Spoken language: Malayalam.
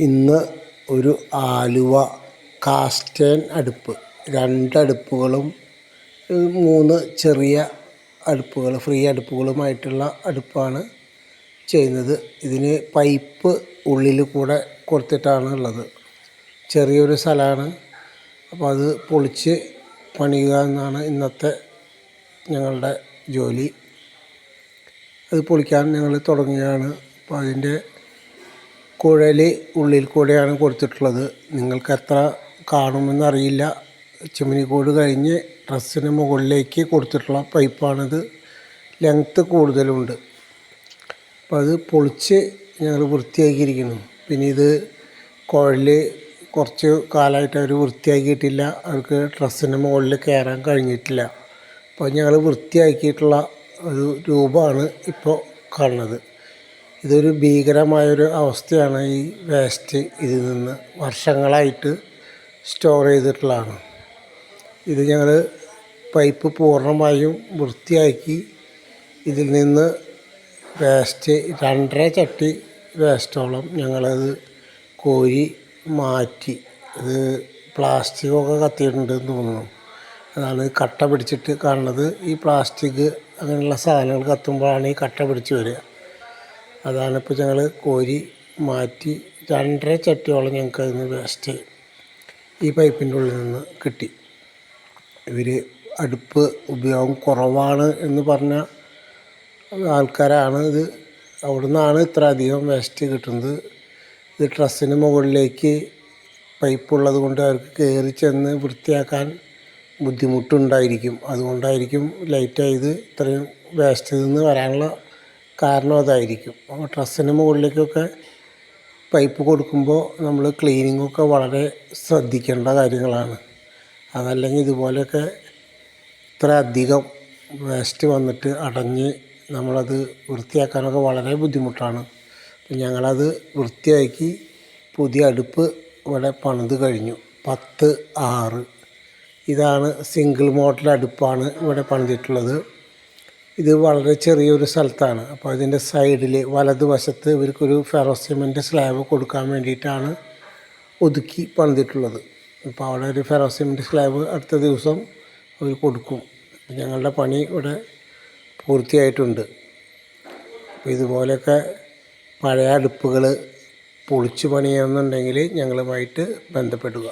ഇന്ന് ഒരു ആലുവ കാസ്റ്റേൺ അടുപ്പ്. രണ്ട് അടുപ്പുകളും മൂന്ന് ചെറിയ അടുപ്പുകൾ ഫ്രീ അടുപ്പുകളുമായിട്ടുള്ള അടുപ്പാണ് ചെയ്യുന്നത്. ഇതിന് പൈപ്പ് ഉള്ളിൽ കൂടെ കൊടുത്തിട്ടാണ് ഉള്ളത്. ചെറിയൊരു സ്ഥലമാണ്. അപ്പോൾ അത് പൊളിച്ച് പണിയുക എന്നാണ് ഇന്നത്തെ ഞങ്ങളുടെ ജോലി. അത് പൊളിക്കാൻ ഞങ്ങൾ തുടങ്ങുകയാണ്. അപ്പോൾ അതിന്റെ കുഴൽ ഉള്ളിൽ കൂടെയാണ് കൊടുത്തിട്ടുള്ളത്. നിങ്ങൾക്ക് എത്ര കാണുമെന്നറിയില്ല ചിമ്മിനിക്കൂട് കഴിഞ്ഞ് ഡ്രസ്സിന് മുകളിലേക്ക് കൊടുത്തിട്ടുള്ള പൈപ്പാണിത്. ലെങ്ത്ത് കൂടുതലുണ്ട്. അപ്പോൾ അത് പൊളിച്ച് ഞങ്ങൾ വൃത്തിയാക്കിയിരിക്കുന്നു. പിന്നെ ഇത് കുഴൽ കുറച്ച് കാലമായിട്ട് അവർ വൃത്തിയാക്കിയിട്ടില്ല. അവർക്ക് ഡ്രസ്സിന് മുകളിൽ കയറാൻ കഴിഞ്ഞിട്ടില്ല. അപ്പോൾ ഞങ്ങൾ വൃത്തിയാക്കിയിട്ടുള്ള ഒരു രൂപമാണ് ഇപ്പോൾ കാണുന്നത്. ഇതൊരു ഭീകരമായൊരു അവസ്ഥയാണ് ഈ വേസ്റ്റ് ഇതിൽ നിന്ന് വർഷങ്ങളായിട്ട് സ്റ്റോർ ചെയ്തിട്ടുള്ളതാണ്. ഇത് ഞങ്ങൾ പൈപ്പ് പൂർണമായും വൃത്തിയാക്കി ഇതിൽ നിന്ന് വേസ്റ്റ് രണ്ടര ചട്ടി വേസ്റ്റോളം ഞങ്ങളത് കോരി മാറ്റി. ഇത് പ്ലാസ്റ്റിക്കൊക്കെ കത്തിയിട്ടുണ്ടെന്ന് തോന്നുന്നു. അതാണ് കട്ട പിടിച്ചിട്ട് കാണുന്നത്. ഈ പ്ലാസ്റ്റിക് അങ്ങനെയുള്ള സാധനങ്ങൾ കത്തുമ്പോഴാണ് ഈ കട്ട പിടിച്ച് വരിക. അതാണ് ഇപ്പോൾ ഞങ്ങൾ കോരി മാറ്റി രണ്ടര ചട്ടിയോളം ഞങ്ങൾക്ക് അതിന് വേസ്റ്റ് ഈ പൈപ്പിന്റെ ഉള്ളിൽ നിന്ന് കിട്ടി. ഇവർ അടുപ്പ് ഉപയോഗം കുറവാണ് എന്ന് പറഞ്ഞ ആൾക്കാരാണ് ഇത്. അവിടെ നിന്നാണ് ഇത്ര അധികം വേസ്റ്റ് കിട്ടുന്നത്. ഇത് ഡ്രസ്സിന് മുകളിലേക്ക് പൈപ്പ് ഉള്ളത് കൊണ്ട് അവർക്ക് കയറി ചെന്ന് വൃത്തിയാക്കാൻ ബുദ്ധിമുട്ടുണ്ടായിരിക്കും. അതുകൊണ്ടായിരിക്കും ലൈറ്റായത് ഇത്രയും വേസ്റ്റ് നിന്ന് വരാനുള്ള കാരണം അതായിരിക്കും. അപ്പോൾ ഡ്രസ്സിന് മുകളിലേക്കൊക്കെ പൈപ്പ് കൊടുക്കുമ്പോൾ നമ്മൾ ക്ലീനിങ്ങൊക്കെ വളരെ ശ്രദ്ധിക്കേണ്ട കാര്യങ്ങളാണ്. അതല്ലെങ്കിൽ ഇതുപോലെയൊക്കെ ഇത്ര അധികം വേസ്റ്റ് വന്നിട്ട് അടഞ്ഞ് നമ്മളത് വൃത്തിയാക്കാനൊക്കെ വളരെ ബുദ്ധിമുട്ടാണ്. ഞങ്ങളത് വൃത്തിയാക്കി പുതിയ അടുപ്പ് ഇവിടെ പണിത് കഴിഞ്ഞു. പത്ത് ആറ്. ഇതാണ് സിംഗിൾ മോഡൽ അടുപ്പാണ് ഇവിടെ പണിതിട്ടുള്ളത്. ഇത് വളരെ ചെറിയൊരു സ്ഥലത്താണ്. അപ്പോൾ ഇതിന്റെ സൈഡിൽ വലതുവശത്ത് ഇവർക്കൊരു ഫെറോ സിമെന്റ് സ്ലാബ് കൊടുക്കാൻ വേണ്ടിയിട്ടാണ് ഒതുക്കി പണിതിട്ടുള്ളത്. അപ്പോൾ അവിടെ ഒരു ഫെറോ സിമെന്റ് സ്ലാബ് അടുത്ത ദിവസം അവർ കൊടുക്കും. ഞങ്ങളുടെ പണി ഇവിടെ പൂർത്തിയായിട്ടുണ്ട്. അപ്പോൾ ഇതുപോലെയൊക്കെ പഴയ അടുപ്പുകൾ പൊളിച്ച് പണിയണമെന്നുണ്ടെങ്കിൽ ഞങ്ങളുമായിട്ട് ബന്ധപ്പെടുക.